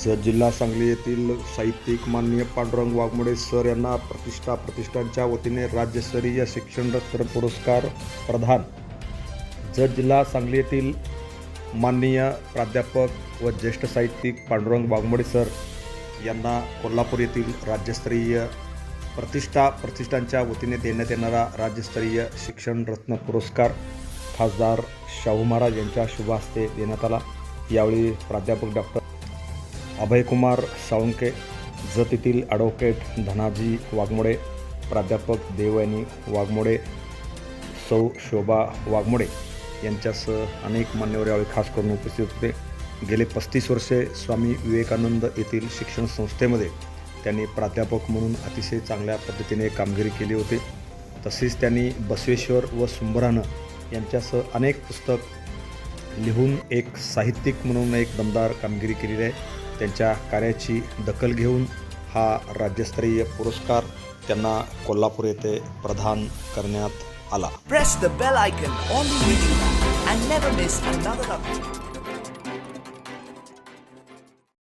जत जिल्हा सांगली येथील साहित्यिक माननीय पांडुरंग वाघमोडे सर यांना प्रतिष्ठा प्रतिष्ठानच्या वतीने राज्यस्तरीय शिक्षण रत्न पुरस्कार प्रदान. जत जिल्हा सांगली येथील माननीय प्राध्यापक व ज्येष्ठ साहित्यिक पांडुरंग वाघमोडे सर यांना कोल्हापूर येथील राज्यस्तरीय प्रतिष्ठा प्रतिष्ठानच्या वतीने देण्यात येणारा राज्यस्तरीय शिक्षण रत्न पुरस्कार खासदार शाहू महाराज यांच्या शुभ हस्ते देण्यात आला. यावेळी प्राध्यापक डॉक्टर अभयकुमार साळुंके जतीतील ॲडव्होकेट धनाजी वाघमोडे प्राध्यापक देवयानी वाघमोडे सौ शोभा वाघमोडे यांच्यासह अनेक मान्यवर यावेळी खास करून उपस्थित होते. गेले पस्तीस वर्षे स्वामी विवेकानंद येथील शिक्षण संस्थेमध्ये त्यांनी प्राध्यापक म्हणून अतिशय चांगल्या पद्धतीने कामगिरी केली होती. तसेच त्यांनी बसवेश्वर व सुंभरानं यांच्यासह अनेक पुस्तक लिहून एक साहित्यिक म्हणून एक दमदार कामगिरी केलेली आहे. त्यांच्या कार्याची दखल घेऊन हा राज्यस्तरीय पुरस्कार त्यांना कोल्हापूर येथे प्रदान करण्यात आला.